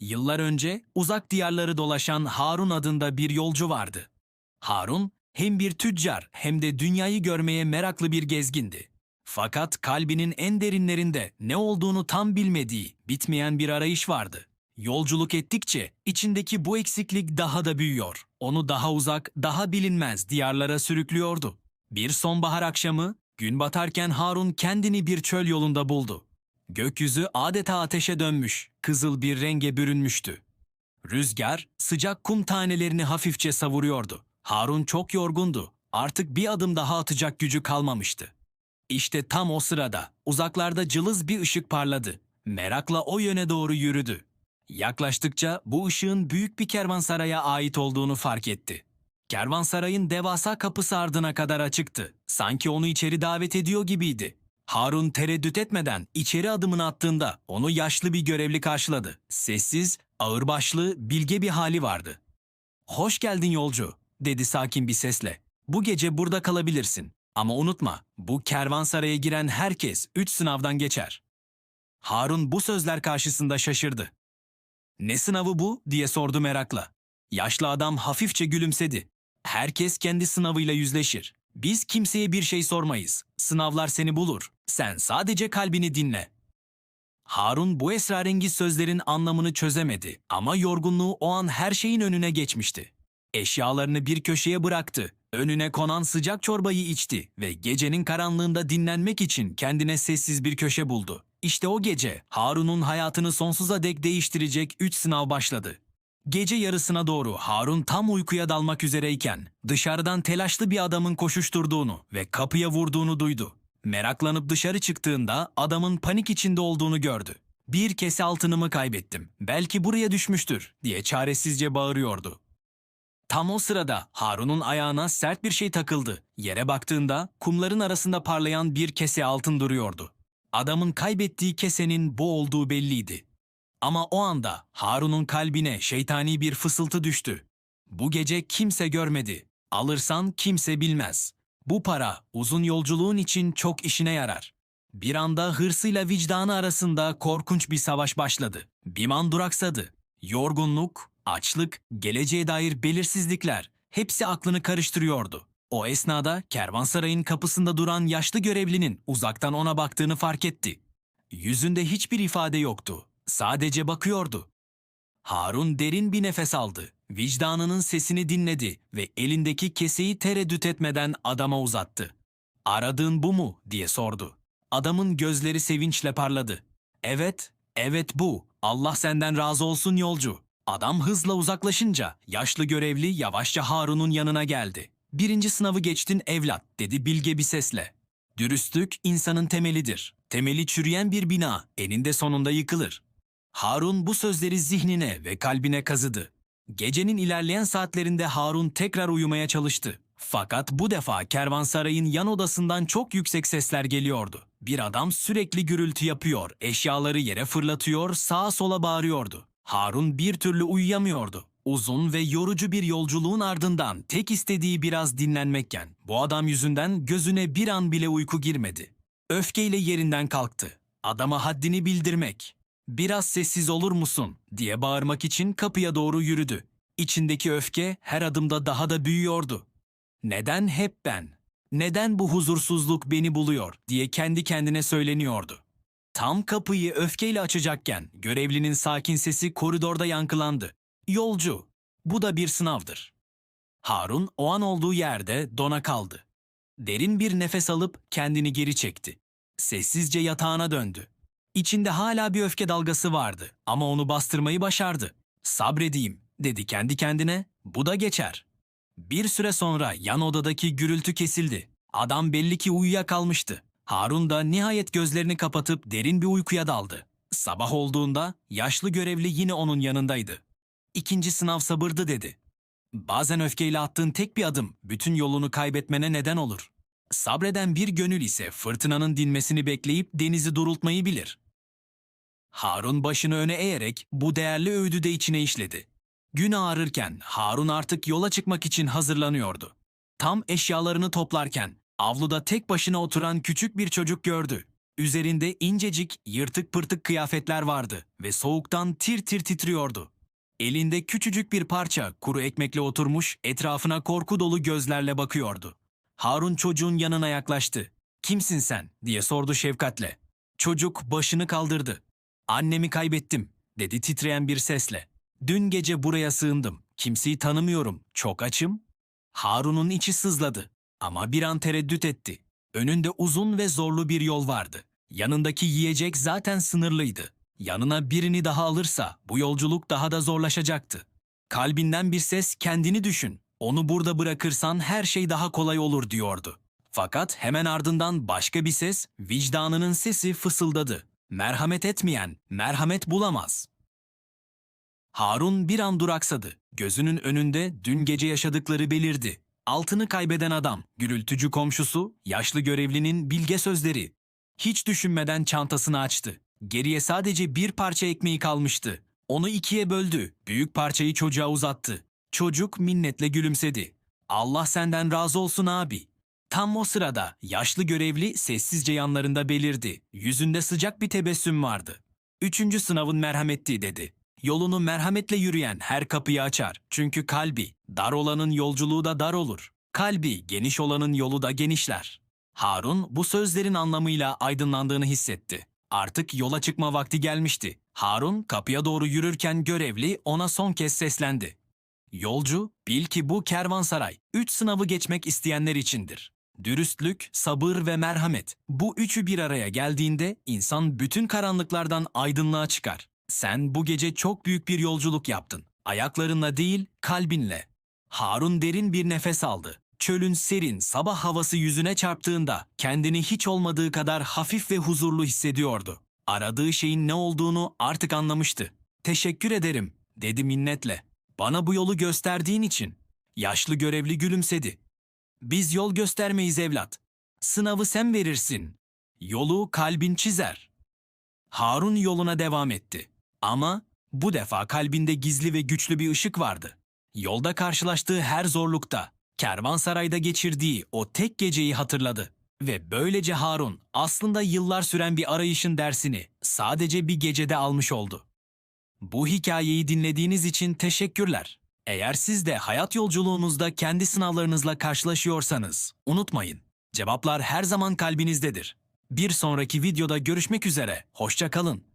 Yıllar önce uzak diyarları dolaşan Harun adında bir yolcu vardı. Harun hem bir tüccar hem de dünyayı görmeye meraklı bir gezgindi. Fakat kalbinin en derinlerinde ne olduğunu tam bilmediği, bitmeyen bir arayış vardı. Yolculuk ettikçe içindeki bu eksiklik daha da büyüyor. Onu daha uzak, daha bilinmez diyarlara sürüklüyordu. Bir sonbahar akşamı, gün batarken Harun kendini bir çöl yolunda buldu. Gökyüzü adeta ateşe dönmüş, kızıl bir renge bürünmüştü. Rüzgar sıcak kum tanelerini hafifçe savuruyordu. Harun çok yorgundu. Artık bir adım daha atacak gücü kalmamıştı. İşte tam o sırada uzaklarda cılız bir ışık parladı. Merakla o yöne doğru yürüdü. Yaklaştıkça bu ışığın büyük bir kervansaraya ait olduğunu fark etti. Kervansarayın devasa kapısı ardına kadar açıktı. Sanki onu içeri davet ediyor gibiydi. Harun tereddüt etmeden içeri adımını attığında onu yaşlı bir görevli karşıladı. Sessiz, ağırbaşlı, bilge bir hali vardı. "Hoş geldin yolcu." dedi sakin bir sesle. "Bu gece burada kalabilirsin. Ama unutma, bu kervansaraya giren herkes üç sınavdan geçer." Harun bu sözler karşısında şaşırdı. "Ne sınavı bu?" diye sordu merakla. Yaşlı adam hafifçe gülümsedi. Herkes kendi sınavıyla yüzleşir. Biz kimseye bir şey sormayız. Sınavlar seni bulur. Sen sadece kalbini dinle. Harun bu esrarengiz sözlerin anlamını çözemedi ama yorgunluğu o an her şeyin önüne geçmişti. Eşyalarını bir köşeye bıraktı. Önüne konan sıcak çorbayı içti ve gecenin karanlığında dinlenmek için kendine sessiz bir köşe buldu. İşte o gece Harun'un hayatını sonsuza dek değiştirecek üç sınav başladı. Gece yarısına doğru Harun tam uykuya dalmak üzereyken dışarıdan telaşlı bir adamın koşuşturduğunu ve kapıya vurduğunu duydu. Meraklanıp dışarı çıktığında adamın panik içinde olduğunu gördü. Bir kese altınımı kaybettim. Belki buraya düşmüştür diye çaresizce bağırıyordu. Tam o sırada Harun'un ayağına sert bir şey takıldı. Yere baktığında kumların arasında parlayan bir kese altın duruyordu. Adamın kaybettiği kesenin bu olduğu belliydi. Ama o anda Harun'un kalbine şeytani bir fısıltı düştü. Bu gece kimse görmedi. Alırsan kimse bilmez. Bu para uzun yolculuğun için çok işine yarar. Bir anda hırsıyla vicdanı arasında korkunç bir savaş başladı. Biman duraksadı. Yorgunluk, açlık, geleceğe dair belirsizlikler hepsi aklını karıştırıyordu. O esnada kervansarayın kapısında duran yaşlı görevlinin uzaktan ona baktığını fark etti. Yüzünde hiçbir ifade yoktu. Sadece bakıyordu. Harun derin bir nefes aldı. Vicdanının sesini dinledi ve elindeki keseyi tereddüt etmeden adama uzattı. "Aradığın bu mu?" diye sordu. Adamın gözleri sevinçle parladı. "Evet, evet bu. Allah senden razı olsun yolcu." Adam hızla uzaklaşınca yaşlı görevli yavaşça Harun'un yanına geldi. "Birinci sınavı geçtin evlat." dedi bilge bir sesle. Dürüstlük insanın temelidir. Temeli çürüyen bir bina eninde sonunda yıkılır. Harun bu sözleri zihnine ve kalbine kazıdı. Gecenin ilerleyen saatlerinde Harun tekrar uyumaya çalıştı. Fakat bu defa kervansarayın yan odasından çok yüksek sesler geliyordu. Bir adam sürekli gürültü yapıyor, eşyaları yere fırlatıyor, sağa sola bağırıyordu. Harun bir türlü uyuyamıyordu. Uzun ve yorucu bir yolculuğun ardından tek istediği biraz dinlenmekken bu adam yüzünden gözüne bir an bile uyku girmedi. Öfkeyle yerinden kalktı. Adama haddini bildirmek, biraz sessiz olur musun diye bağırmak için kapıya doğru yürüdü. İçindeki öfke her adımda daha da büyüyordu. Neden hep ben? Neden bu huzursuzluk beni buluyor diye kendi kendine söyleniyordu. Tam kapıyı öfkeyle açacakken görevlinin sakin sesi koridorda yankılandı. Yolcu, bu da bir sınavdır. Harun o an olduğu yerde dona kaldı. Derin bir nefes alıp kendini geri çekti. Sessizce yatağına döndü. İçinde hala bir öfke dalgası vardı ama onu bastırmayı başardı. Sabredeyim dedi kendi kendine. Bu da geçer. Bir süre sonra yan odadaki gürültü kesildi. Adam belli ki uyuyakalmıştı. Harun da nihayet gözlerini kapatıp derin bir uykuya daldı. Sabah olduğunda yaşlı görevli yine onun yanındaydı. İkinci sınav sabırdı dedi. Bazen öfkeyle attığın tek bir adım bütün yolunu kaybetmene neden olur. Sabreden bir gönül ise fırtınanın dinmesini bekleyip denizi durultmayı bilir. Harun başını öne eğerek bu değerli öğüdü de içine işledi. Gün ağarırken Harun artık yola çıkmak için hazırlanıyordu. Tam eşyalarını toplarken avluda tek başına oturan küçük bir çocuk gördü. Üzerinde incecik, yırtık pırtık kıyafetler vardı ve soğuktan tir tir titriyordu. Elinde küçücük bir parça kuru ekmekle oturmuş, etrafına korku dolu gözlerle bakıyordu. Harun çocuğun yanına yaklaştı. "Kimsin sen?" diye sordu şefkatle. Çocuk başını kaldırdı. "Annemi kaybettim." dedi titreyen bir sesle. "Dün gece buraya sığındım. Kimseyi tanımıyorum. Çok açım." Harun'un içi sızladı ama bir an tereddüt etti. Önünde uzun ve zorlu bir yol vardı. Yanındaki yiyecek zaten sınırlıydı. Yanına birini daha alırsa bu yolculuk daha da zorlaşacaktı. Kalbinden bir ses kendini düşün. Onu burada bırakırsan her şey daha kolay olur diyordu. Fakat hemen ardından başka bir ses, vicdanının sesi fısıldadı. Merhamet etmeyen merhamet bulamaz. Harun bir an duraksadı. Gözünün önünde dün gece yaşadıkları belirdi. Altını kaybeden adam, gürültücü komşusu, yaşlı görevlinin bilge sözleri. Hiç düşünmeden çantasını açtı. Geriye sadece bir parça ekmeği kalmıştı. Onu ikiye böldü. Büyük parçayı çocuğa uzattı. Çocuk minnetle gülümsedi. Allah senden razı olsun abi. Tam o sırada yaşlı görevli sessizce yanlarında belirdi. Yüzünde sıcak bir tebessüm vardı. Üçüncü sınavın merhametti dedi. Yolunu merhametle yürüyen her kapıyı açar. Çünkü kalbi, dar olanın yolculuğu da dar olur. Kalbi, geniş olanın yolu da genişler. Harun bu sözlerin anlamıyla aydınlandığını hissetti. Artık yola çıkma vakti gelmişti. Harun kapıya doğru yürürken görevli ona son kez seslendi. Yolcu, bil ki bu kervansaray, üç sınavı geçmek isteyenler içindir. Dürüstlük, sabır ve merhamet. Bu üçü bir araya geldiğinde insan bütün karanlıklardan aydınlığa çıkar. Sen bu gece çok büyük bir yolculuk yaptın. Ayaklarınla değil, kalbinle. Harun derin bir nefes aldı. Çölün serin sabah havası yüzüne çarptığında kendini hiç olmadığı kadar hafif ve huzurlu hissediyordu. Aradığı şeyin ne olduğunu artık anlamıştı. Teşekkür ederim, dedi minnetle. Bana bu yolu gösterdiğin için. Yaşlı görevli gülümsedi. Biz yol göstermeyiz evlat. Sınavı sen verirsin. Yolu kalbin çizer. Harun yoluna devam etti. Ama bu defa kalbinde gizli ve güçlü bir ışık vardı. Yolda karşılaştığı her zorlukta, kervansarayda geçirdiği o tek geceyi hatırladı. Ve böylece Harun aslında yıllar süren bir arayışın dersini sadece bir gecede almış oldu. Bu hikayeyi dinlediğiniz için teşekkürler. Eğer siz de hayat yolculuğunuzda kendi sınavlarınızla karşılaşıyorsanız unutmayın. Cevaplar her zaman kalbinizdedir. Bir sonraki videoda görüşmek üzere. Hoşça kalın.